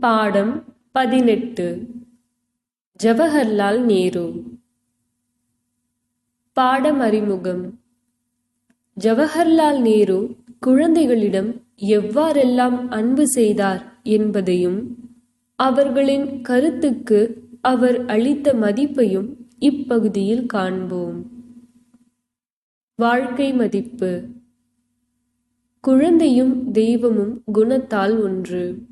பாடம் பதினெட்டு. ஜவஹர்லால் நேரு. பாடம் அறிமுகம் ஜவஹர்லால் நேரு குழந்தைகளிடம் எவ்வாறெல்லாம் அன்பு செய்தார் என்பதையும் அவர்களின் கருத்துக்கு அவர் அளித்த மதிப்பையும் இப்பகுதியில் காண்போம். வாழ்க்கை மதிப்பு. குழந்தையும் தெய்வமும் குணத்தால் ஒன்று.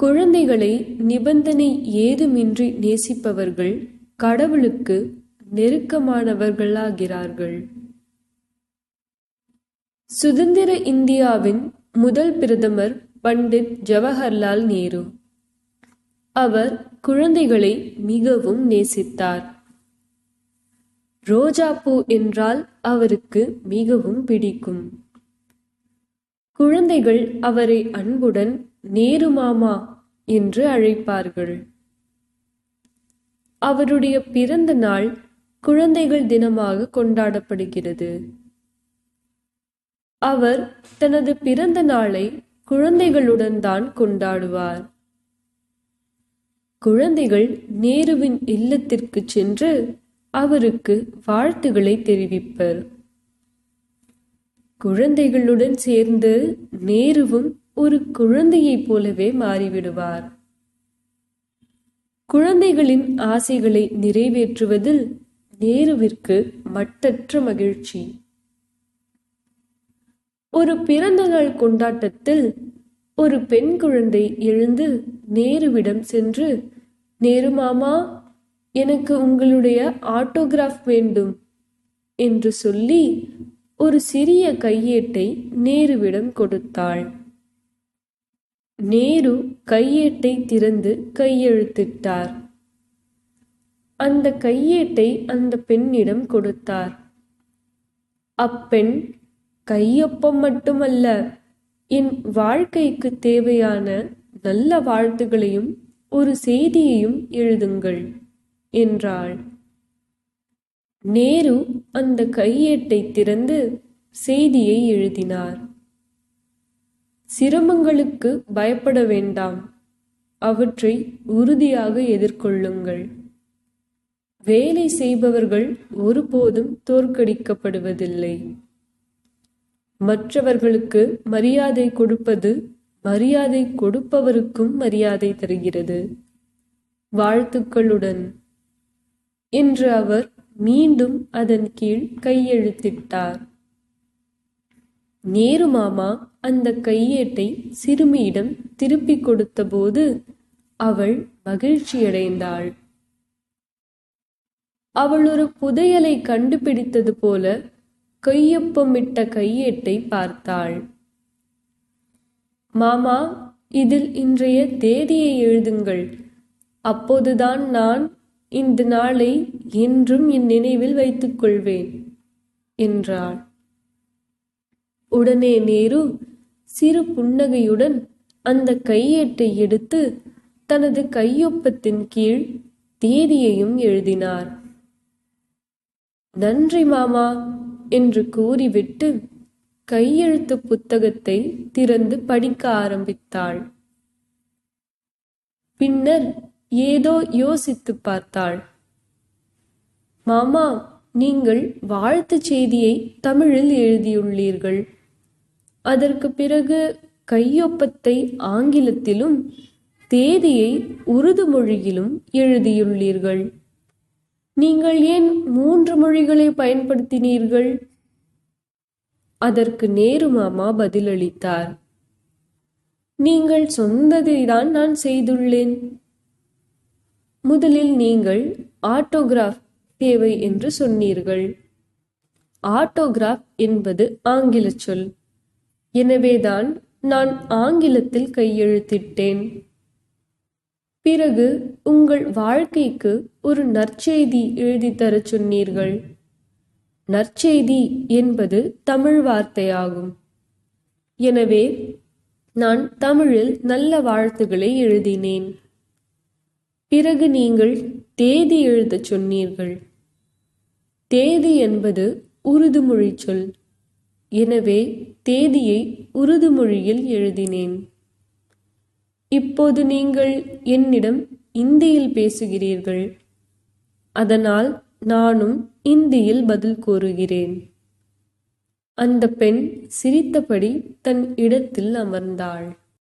குழந்தைகளை நிபந்தனை ஏதுமின்றி நேசிப்பவர்கள் கடவுளுக்கு நெருக்கமானவர்களாகிறார்கள். சுதந்திர இந்தியாவின் முதல் பிரதமர் பண்டிட் ஜவஹர்லால் நேரு. அவர் குழந்தைகளை மிகவும் நேசித்தார். ரோஜாப்பூ என்றால் அவருக்கு மிகவும் பிடிக்கும். குழந்தைகள் அவரை அன்புடன் நேரு மாமா என்று அழைப்பார்கள். அவருடைய பிறந்த நாள் குழந்தைகள் தினமாக கொண்டாடப்படுகிறது. அவர் தனது பிறந்த நாளை குழந்தைகளுடன் தான் கொண்டாடுவார். குழந்தைகள் நேருவின் இல்லத்திற்கு சென்று அவருக்கு வாழ்த்துகளை தெரிவிப்பர். குழந்தைகளுடன் சேர்ந்து நேருவும் ஒரு குழந்தையைப் போலவே மாறிவிடுவார். குழந்தைகளின் ஆசைகளை நிறைவேற்றுவதில் நேருவிற்கு மட்டற்ற மகிழ்ச்சி. ஒரு பிறந்தநாள் கொண்டாட்டத்தில் ஒரு பெண் குழந்தை எழுந்து நேருவிடம் சென்று நேரு மாமா எனக்கு உங்களுடைய ஆட்டோகிராஃப் வேண்டும் என்று சொல்லி ஒரு சிறிய கையேட்டை நேருவிடம் கொடுத்தாள். நேரு கையேட்டை திறந்து கையெழுத்திட்டார். அந்த கையேட்டை அந்த பெண்ணிடம் கொடுத்தார். அப்பெண் கையொப்பம் மட்டுமல்ல என் வாழ்க்கைக்கு தேவையான நல்ல வாழ்த்துகளையும் ஒரு செய்தியையும் எழுதுங்கள் என்றாள். நேரு அந்த கையேட்டை திறந்து செய்தியை எழுதினார். சிரமங்களுக்கு பயப்பட வேண்டாம். அவற்றை உறுதியாக எதிர்கொள்ளுங்கள். வேலை செய்பவர்கள் ஒருபோதும் தோற்கடிக்கப்படுவதில்லை. மற்றவர்களுக்கு மரியாதை கொடுப்பது மரியாதை கொடுப்பவருக்கும் மரியாதை தருகிறது. வாழ்த்துக்களுடன். என்று அவர் மீண்டும் அதன் கீழ் கையெழுத்திட்டார். நேரு மாமா அந்த கையேட்டை சிறுமியிடம் திருப்பிக் கொடுத்தபோது அவள் மகிழ்ச்சியடைந்தாள். அவள் ஒரு புதையலை கண்டுபிடித்தது போல கையொப்பமிட்ட கையேட்டை பார்த்தாள். மாமா இதில் இன்றைய தேதியை எழுதுங்கள். அப்போதுதான் நான் இந்த நாளை என்றும் என் நினைவில் வைத்துக் கொள்வேன் என்றாள். உடனே நேரு சிறு புன்னகையுடன் அந்த கையேட்டை எடுத்து தனது கையொப்பத்தின் கீழ் தேதியையும் எழுதினார். நன்றி மாமா என்று கூறிவிட்டு கையெழுத்து புத்தகத்தை திறந்து படிக்க ஆரம்பித்தாள். பின்னர் ஏதோ யோசித்து பார்த்தாள். மாமா நீங்கள் வாழ்த்துச் செய்தியை தமிழில் எழுதியுள்ளீர்கள். அதற்கு பிறகு கையொப்பத்தை ஆங்கிலத்திலும் தேதியை உருது மொழியிலும் எழுதியுள்ளீர்கள். நீங்கள் ஏன் மூன்று மொழிகளை பயன்படுத்தினீர்கள்? அதற்கு நேரு மாமா பதிலளித்தார். நீங்கள் சொந்ததை தான் நான் செய்துள்ளேன். முதலில் நீங்கள் ஆட்டோகிராஃப் தேவை என்று சொன்னீர்கள். ஆட்டோகிராஃப் என்பது ஆங்கில சொல். எனவேதான் நான் ஆங்கிலத்தில் கையெழுத்திட்டேன். பிறகு உங்கள் வாழ்க்கைக்கு ஒரு நற்செய்தி எழுதி தரச் சொன்னீர்கள். நற்செய்தி என்பது தமிழ் வார்த்தையாகும். எனவே நான் தமிழில் நல்ல வாழ்த்துக்களை எழுதினேன். பிறகு நீங்கள் தேதி எழுதச் சொன்னீர்கள். தேதி என்பது உருது மொழி சொல் எனவே தேதியை உருது மொழியில் எழுதினேன். இப்போது நீங்கள் என்னிடம் இந்தியில் பேசுகிறீர்கள். அதனால் நானும் இந்தியில் பதில் கூறுகிறேன். அந்த பெண் சிரித்தபடி தன் இடத்தில் அமர்ந்தாள்.